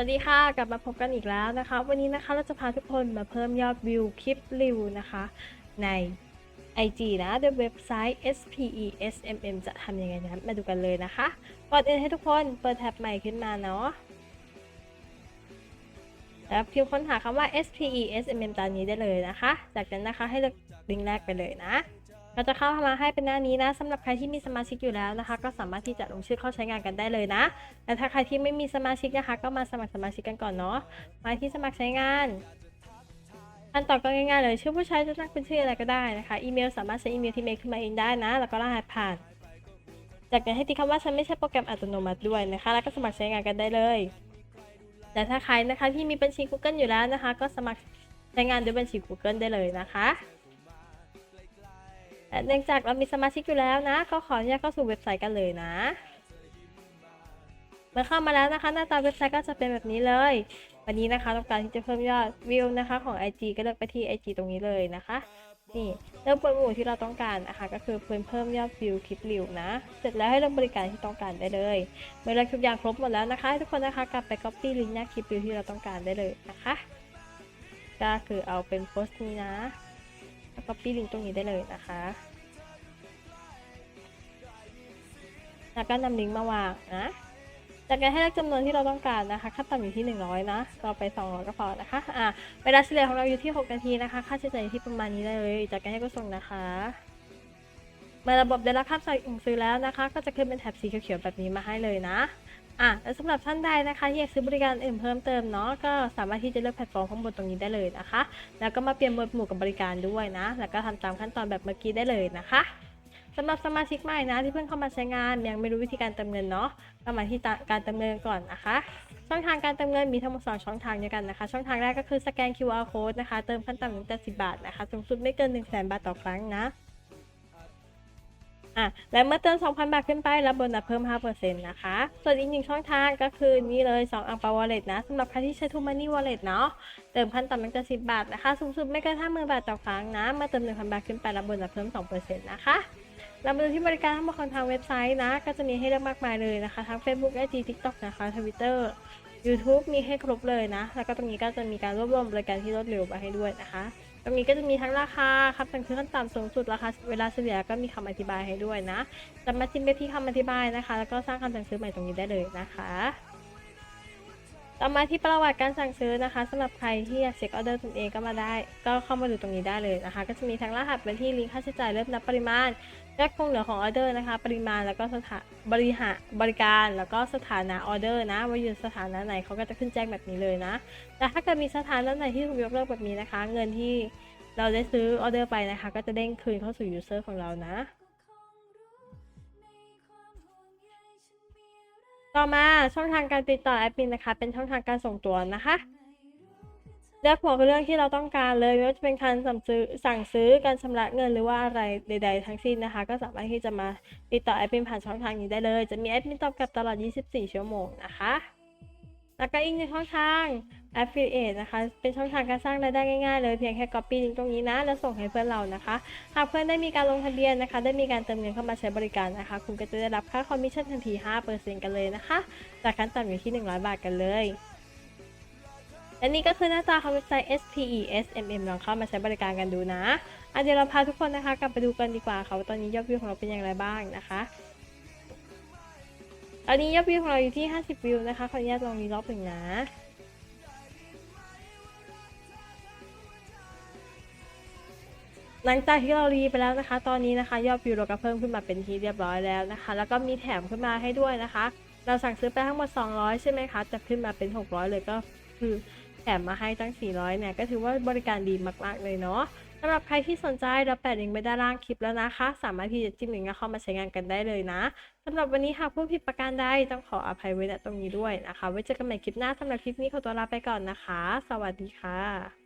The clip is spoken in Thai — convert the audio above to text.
สวัสดีค่ะ กลับมาพบกันอีกแล้วนะคะ วันนี้นะคะเราจะพาทุกคนมาเพิ่มยอดวิวคลิปรีวิวนะคะ ใน IG นะโดยเว็บไซต์ SPESMM จะทำยังไงนะมาดูกันเลยนะคะก่อนอื่นให้ทุกคนเปิดแท็บใหม่ขึ้นมาเนาะแล้วพิมพ์ค้นหาคำว่า SPESMM ตามนี้ได้เลยนะคะ จากนั้นนะคะให้เลือกลิงก์แรกไปเลยนะ ก็จะเข้ามาให้เป็นหน้านี้นะสำหรับใครที่มีสมาชิกอยู่แล้วนะคะ ก็สามารถที่จะลงชื่อเข้าใช้งานกันได้เลยนะแต่ถ้าใครที่ไม่มีสมาชิกนะคะ ก็มาสมัครสมาชิกกันก่อนเนาะมาที่สมัครใช้งานขั้นตอนก็ง่ายๆเลยชื่อผู้ใช้จะตั้งเป็นชื่ออะไรก็ได้นะคะอีเมลสามารถใช้อีเมลที่เมคขึ้นมาเองได้นะ แล้วก็รหัสผ่าน จากนั้นให้ติ๊กคำว่าฉันไม่ใช่โปรแกรมอัตโนมัติด้วยนะคะ แล้วก็สมัครใช้งานกันได้เลย แต่ถ้าใครนะคะที่มีบัญชี Google อยู่แล้วนะคะ ก็สมัครใช้งานด้วยบัญชี Google ได้เลยนะคะ และเนื่องจากเรามีสมาชิกอยู่แล้วนะ ก็ขออนุญาตเข้าสู่เว็บไซต์กันเลยนะเมื่อเข้ามาแล้วนะคะหน้าตาเว็บไซต์ก็จะเป็นแบบนี้เลย วันนี้นะคะต้องการที่จะเพิ่มยอดวิวนะคะของ IG ก็เลือกไปที่ IG ตรงนี้เลยนะคะ นี่เลือกเปิดหมู่ที่เราต้องการนะคะก็คือเพิ่มเพิ่มยอดวิวคลิปรีวนะ เสร็จแล้วให้เลือกบริการที่ต้องการได้เลย เมื่อเลือกทุกอย่างครบหมดแล้วนะคะทุกคนนะคะกลับไป copy ลิงก์หน้าคลิปรีวที่เราต้องการได้เลยนะคะก็คือเอาเป็นโพสต์นี้นะแล้ว copy ลิงก์ตรงนี้ได้เลยนะคะ แล้วก็นำลิงก์มาวางนะจากนั้นให้เลือกจำนวนที่เราต้องการนะคะขั้นต่ำอยู่ที่ 100 นะเราไป 200 ก็พอนะคะอะเวลาเฉลี่ยของเราอยู่ที่ 6 นาทีนะคะ ค่าใช้จ่ายอยู่ที่ประมาณนี้ได้เลย จากนั้นให้ก็ส่งนะคะเมื่อระบบได้รับคำสั่งซื้อแล้วนะคะ ก็จะขึ้นเป็นแถบสีเขียวๆแบบนี้มาให้เลยนะอะแล้วสำหรับท่านใดนะคะที่อยากซื้อบริการอื่นเพิ่มเติมเนาะก็สามารถที่จะเลือกแพลตฟอร์มข้างบนตรงนี้ได้เลยนะคะ แล้วก็มาเปลี่ยนหมวดหมู่กับบริการด้วยนะ แล้วก็ทำตามขั้นตอนแบบเมื่อกี้ได้เลยนะคะ สำหรับสมาชิกใหม่นะที่เพิ่งเข้ามาใช้งานยังไม่รู้วิธีการเติมเงินเนาะก็มาที่การเติมเงินก่อนนะคะ ช่องทางการเติมเงินมีทั้งหมด2ช่องทางด้วยกันนะคะ ช่องทางแรกก็คือสแกน QR code นะคะ เติมขั้นต่ำถึง10บาทนะคะสูงสุดไม่เกิน 1 0 0 0 0 0บาทต่อครั้งนะอะและเมื่อเติม2,000 บาทขึ้นไป รับโบนัสเพิ่ม 5%นะคะ ส่วนอีกหนึ่งช่องทางก็คือนี่เลย 2 อังเปาวอลเล็ตนะสำหรับใครที่ใช้ทูมันนี่วอลเล็ตเนาะ เติมขั้นต่ำตั้งแต่10 บาทนะคะ สูงสุดไม่เกิน50,000 บาทต่อครั้งนะ เมื่อเติม 1,000 บาทขึ้นไป รับโบนัสเพิ่ม 2%นะคะ เรามาดูที่บริการทั้งหมดของทางเว็บไซต์นะ ก็จะมีให้เลือกมากมายเลยนะคะ ทั้ง Facebook IG TikTok นะคะ Twitter YouTube มีให้ครบเลยนะ แล้วก็ตรงนี้ก็จะมีการรวบรวมบริการที่รวดเร็วมาให้ด้วยนะคะ ตรงนี้ก็จะมีทั้งราคาครับสั่งซื้อขั้นต่ำสูงสุดราคาเวลาเฉลี่ยก็มีคำอธิบายให้ด้วยนะสามารถจิ้มไปที่คำอธิบายนะคะ แล้วก็สร้างคำสั่งซื้อใหม่ตรงนี้ได้เลยนะคะ ต่อมาที่ประวัติการสั่งซื้อนะคะสำหรับใครที่อยากเช็คออเดอร์ตนเองก็มาได้ ก็เข้ามาดูตรงนี้ได้เลยนะคะ ก็จะมีทั้งรหัสบัญชีลิงก์ค่าใช้จ่ายเริ่มนับปริมาณยอดคงเหลือของออเดอร์นะคะ ปริมาณแล้วก็สถานบริหารบริการ แล้วก็สถานะออเดอร์นะว่าอยู่สถานะไหนเขาก็จะขึ้นแจ้งแบบนี้เลยนะ แต่ถ้าเกิดมีสถานะไหนที่ถูกยกเลิกแบบนี้นะคะ เงินที่เราได้ซื้อออเดอร์ไปนะคะ ก็จะเด้งคืนเข้าสู่ยูเซอร์ของเรานะ ต่อมาช่องทางการติดต่อแอดมินนะคะ เป็นช่องทางการส่งตัวนะคะเลือกหัวเรื่องที่เราต้องการเลยไม่ว่าจะเป็นการสั่งซื้อสั่งซื้อการชำระเงินหรือว่าอะไรใด ๆ ทั้งสิ้นนะคะ ก็สามารถที่จะมาติดต่อแอดมินผ่านช่องทางนี้ได้เลย จะมีแอดมินตอบกลับตลอด 24 ชั่วโมงนะคะ แล้วก็อีกหนึ่งช่องทาง Affiliate นะคะ เป็นช่องทางการสร้างรายได้ง่ายๆเลยเพียงแค่ Copy ลิงก์ตรงนี้นะ แล้วส่งให้เพื่อนเรานะคะ หากเพื่อนได้มีการลงทะเบียนนะคะ ได้มีการเติมเงินเข้ามาใช้บริการนะคะ คุณก็จะได้รับค่าคอมมิชชั่นทันที 5%กันเลยนะคะ จากขั้นต่ำอยู่ที่ 100 บาทกันเลยและนี่ก็คือหน้าตาของเว็บไซต์ SPESMM ลองเข้ามาใช้บริการกันดูนะอะเดี๋ยวเราพาทุกคนนะคะ กลับไปดูกันดีกว่าค่ะว่าตอนนี้ยอดวิวของเราเป็นอย่างไรบ้างนะคะ ตอนนี้ยอดวิวของเราอยู่ที่ 50 วิวนะคะ ขออนุญาตลองรีรอบหนึ่งนะ หลังจากที่เรารีไปแล้วนะคะ ตอนนี้นะคะ ยอดวิวเราก็เพิ่มขึ้นมาเป็นที่เรียบร้อยแล้วนะคะ แล้วก็มีแถมขึ้นมาให้ด้วยนะคะ เราสั่งซื้อไปทั้งหมด 200 ใช่ไหมคะจะขึ้นมาเป็น 600 เลยก็คือแถมมาให้ตั้ง 400 เนี่ย ก็ถือว่าบริการดีมาก ๆ เลยเนาะสำหรับใครที่สนใจเราแปะลิงก์ไว้ด้านล่างคลิปแล้วนะคะ สามารถที่จะจิ้มลิงก์เข้ามาใช้งานกันได้เลยนะสำหรับวันนี้หากผู้ผิดประการใดต้องขออภัยไว้ณตรงนี้ด้วยนะคะ ไว้เจอกันใหม่คลิปหน้าสำหรับคลิปนี้ขอตัวลาไปก่อนนะคะ สวัสดีค่ะ